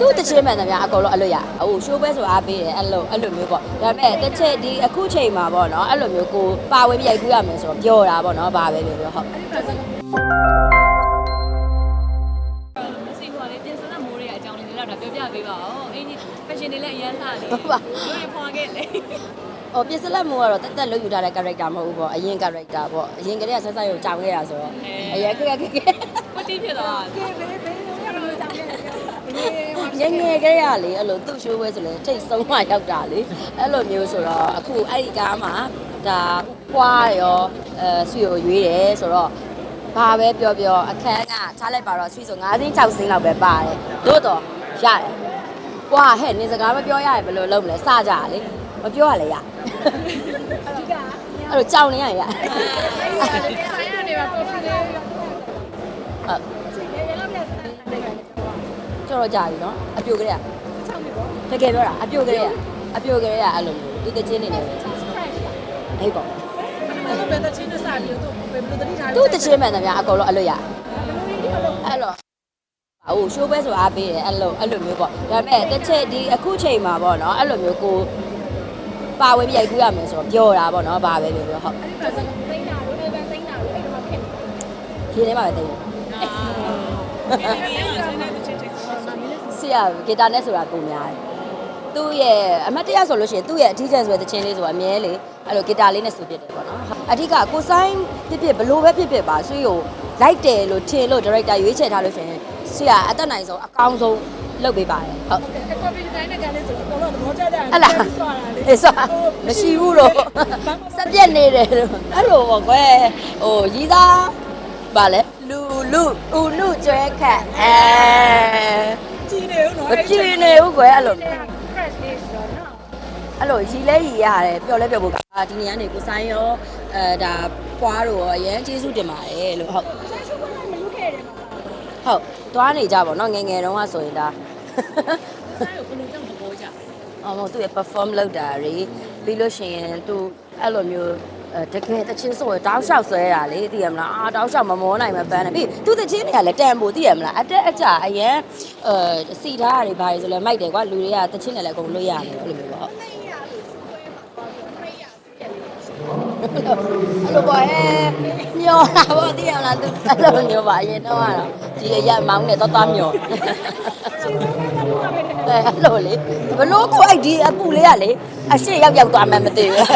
သူ့တချင်းမှန်တယ်ဗျာအကုန်လုံးအဲ့လိုရဟိုရှိုးပွဲဆိုအားပေးတယ်အဲ့လိုအဲ့လိုမျိုးပေါ့ဒါပေမဲ့တစ်ချက်ဒီအခုချိန်မှာပေါ့နော်အဲ့လိုမျိုးကိုပါဝင်ပြရိုက်ကူးရမယ်ဆိုတော့ပြောတာပေါ့နော်ဘာပဲပြောပြောဟုတ်စီဟိုလေးပြင်စတဲ့မိုးတွေအကြောင်းလေးလည်းတော့ပြောပြပေးပါဦးအင်းကြီး fashion တွေလည်းအရန်လှလေတို့ရဖွာခဲ့လေဟိုပြစ်စလက်မိုးကတော့တက်တက်လို့ယူထားတဲ့ character မဟုတ်ဘူးပေါ့အရင် character ပေါ့အရင်ကတည်းကဆက်ဆက်ရုံကြောင်ခဲ့တာဆိုတော့အရင်ခက်ခက်ခက်ခက်ကိုတီးဖြစ်သွားတယ် ငယ်ငယ်ကလေးရလေအဲ့လိုသူ့ရှိုးပွဲဆိုလဲထိတ်ဆုံးမှရောက်တာလေအဲ့လိုမျိုးဆိုတော့အခုအဲ့ဒီကားမှာဒါပွားရောအဲဆွေကိုရွေးတယ်ဆိုတော့ဘာပဲပြောပြောအခန်းကထားလိုက်ပါတော့ဆွေဆို9စင်း6စင်းလောက်ပဲပါတယ်တို့တော့ရတယ်ပွားဟဲ့နင်စကားမပြောရရင်ဘယ်လိုလုပ်မလဲစကြလေမပြောရလေရအဲ့လိုကြောင်နေရရဟုတ် တော်တော်ကြာပြီနော်အပြိုကလေးကတကယ်ပြောတာအပြိုကလေးကအပြိုကလေးကအဲ့လိုမျိုးဒီတချင်းနေနေပဲဟေးပေါ့သူ့တချင်းမှန်တယ်ဗျာအကုန်လုံးအဲ့လိုရအဲ့လိုဟိုရှိုးပွဲဆိုအားပေးတယ်အဲ့လိုအဲ့လိုမျိုးပေါ့ဒါပေမဲ့တစ်ချက်ဒီအခုချိန်မှာပေါ့နော်အဲ့လိုမျိုးကိုပါဝင်ပြရိုက်ကူးရမယ်ဆိုတော့ပြောတာပေါ့နော်ဘာပဲပြောပြောဟုတ်ဒီထဲမှာပဲတိတ် ဆရာဂီတာနဲ့ဆိုတာပုံများတယ်သူ့ရဲ့အမတ်တရဆိုလို့ရှိရင်သူ့ရဲ့အထီးကျန်ဆိုတဲ့တခြင်းလေးဆိုတာအမြဲလေအဲ့လိုဂီတာလေးနဲ့ဆိုပြစ်တယ်ပေါ့နော်အဓိကကိုဆိုင်ဖြစ်ဖြစ်ဘလို့ပဲဖြစ်ဖြစ်ပါဆွေးကိုလိုက်တယ်လို့ထင်လို့ဒါရိုက်တာရွေးချယ်ထားလို့ရှိရင်ဆရာအသက်နိုင်ဆုံးအကောင်းဆုံးလုပ်ပေးပါတယ်ဟုတ်အဲ့လားအေးဆိုမရှိဘူးတော့စက်ပြက်နေတယ်လို့အဲ့လိုပေါ့ကွယ်ဟိုရီးသားဗာလဲလူလူဦးနုကျွဲခတ်အဲ မကြည့်နေဘူးကွယ်အဲ့လိုအဲ့လိုရီလဲရီရတယ်ပျော်လဲပျော်ဖို့ကဒီနေရာနေကိုဆိုင်ရောအဲဒါပွားတော့အရင်ကျေးဇူးတင်ပါတယ်လို့ဟုတ်ဟုတ်သွားနေကြပါတော့ငယ်ငယ်တုန်းကဆိုရင်ဒါဆိုင်ကိုဘယ်လိုကြောင့်သဘောကျအော်မဟုတ်သူရဲ့ perform လုပ်တာတွေပြီးလို့ရှိရင်သူအဲ့လိုမျိုးအဲ တကယ်တချင်းဆိုရင်တောက်လျှောက်ဆွဲတာလေသိရမလားအာတောက်လျှောက်မမောနိုင်မပန်းနဲ့ပြီးသူတချင်းတွေကလည်းတန်ဖို့သိရမလားအတက်အကျအရင်အဲစီထားတာတွေဘာတွေဆိုလဲမိုက်တယ်ကွာလူတွေကတချင်းတွေလည်းအကုန်လွတ်ရတယ်အဲ့လိုမျိုးပေါ့ဟုတ်အဲ့လိုပေါ့ဟဲ့မျောတာပေါ့သိရမလားသူအဲ့လိုမျိုးပါအရင်တော့ကတော့ဒီအရက်မောင်းနဲ့တော့သွားမျောအဲ့လိုလေဘလို့ကိုအဲ့ဒီအပူလေးကလေ အရှိရောက်ရောက်သွားမှမသိဘူး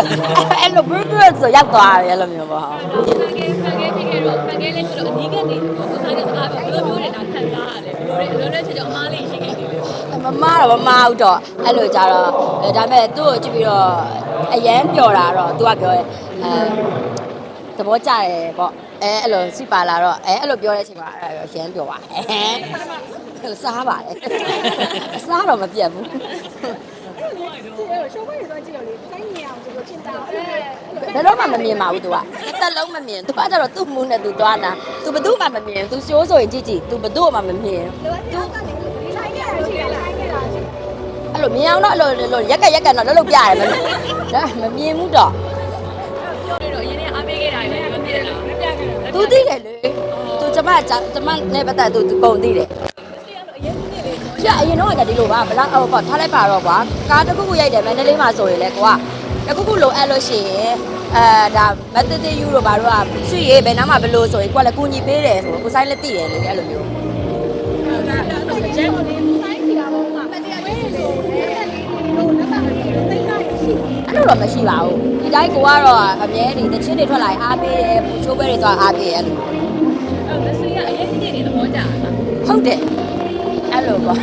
အဲ့လို burger ဆိုရောက်သွားတယ်အဲ့လိုမျိုးပေါ့ဟုတ်ခံခဲ့ခံခဲ့ဖြစ်ခဲ့တော့ခံခဲ့လေးဆိုတော့အနီးကနေကိုဆိုင်ကစကားပြောဘယ်လိုမျိုးလဲတာခံစားရတယ်ဘယ်လိုလဲအလုံးနဲ့ချက်ချက်အမားလေးရှိခဲ့တယ်လေမမတော့မမဟုတ်တော့အဲ့လိုကြတော့အဲဒါပေမဲ့သူ့ကိုကြည့်ပြီးတော့အရန်ပျော်တာတော့သူကပြောတယ်အဲသဘောကျတယ်ပေါ့အဲအဲ့လိုစိပါလာတော့အဲအဲ့လိုပြောတဲ့အချိန်မှာအဲ့ရန်ပျော်ပါတယ်စားပါတယ်စားတော့မပြတ်ဘူး ဘယ်တော့မှမမြင်ပါဘူး तू อ่ะတစ်သက်လုံးမမြင် तू အဲ့တော့သူ့မူနဲ့ तू သွားတာ तू ဘယ်သူမှမမြင် तू ရှိုးဆိုရင်ကြည့်ကြည့် तू ဘယ်သူမှမမြင် အဲ့လိုမြင်အောင်တော့အဲ့လိုလိုရက်ကရက်ကတော့လှုပ်လှုပ်ပြရတယ်မလို့ဒါမမြင်ဘူးတော့ ပြောနေတော့အရင်ကအားပေးခဲ့တာလည်းမသိလားမပြခဲ့တယ် သူသိတယ်လေသူကျမကျမနဲ့ပတ်သက်သူသူပုံသိတယ် စီကတော့အရင်ကလေးလေး ကျအရင်တော့ကဒီလိုပါဘလားဟိုပေါ့ထားလိုက်ပါတော့ကွာကားတစ်ခုခုရိုက်တယ်မန္တလေးမှာဆိုရင်လေကွာ တစ်ခုခုလိုအပ်လို့ရှိရင်အဲဒါမတ်တတေယူတို့ဘာတို့ကဆွေရေးဘယ်နားမှာဘလို့ဆိုရင်ကိုကလည်းကိုညီပေးတယ်ဆိုကိုဆိုင်လည်းသိတယ်လေအဲ့လိုမျိုးအဲ့လိုတော့မရှိပါဘူးဒီတိုင်းကိုကတော့အမြဲတည်းတချင်းတွေထွက်လာရင်အားပေးတယ်ပူချိုးပဲတွေသွားအားပေးတယ်အဲ့လိုအဲ့မစီကအရင်ကလေးလေးသဘောကျတာဟုတ်တယ်အဲ့လိုပေါ့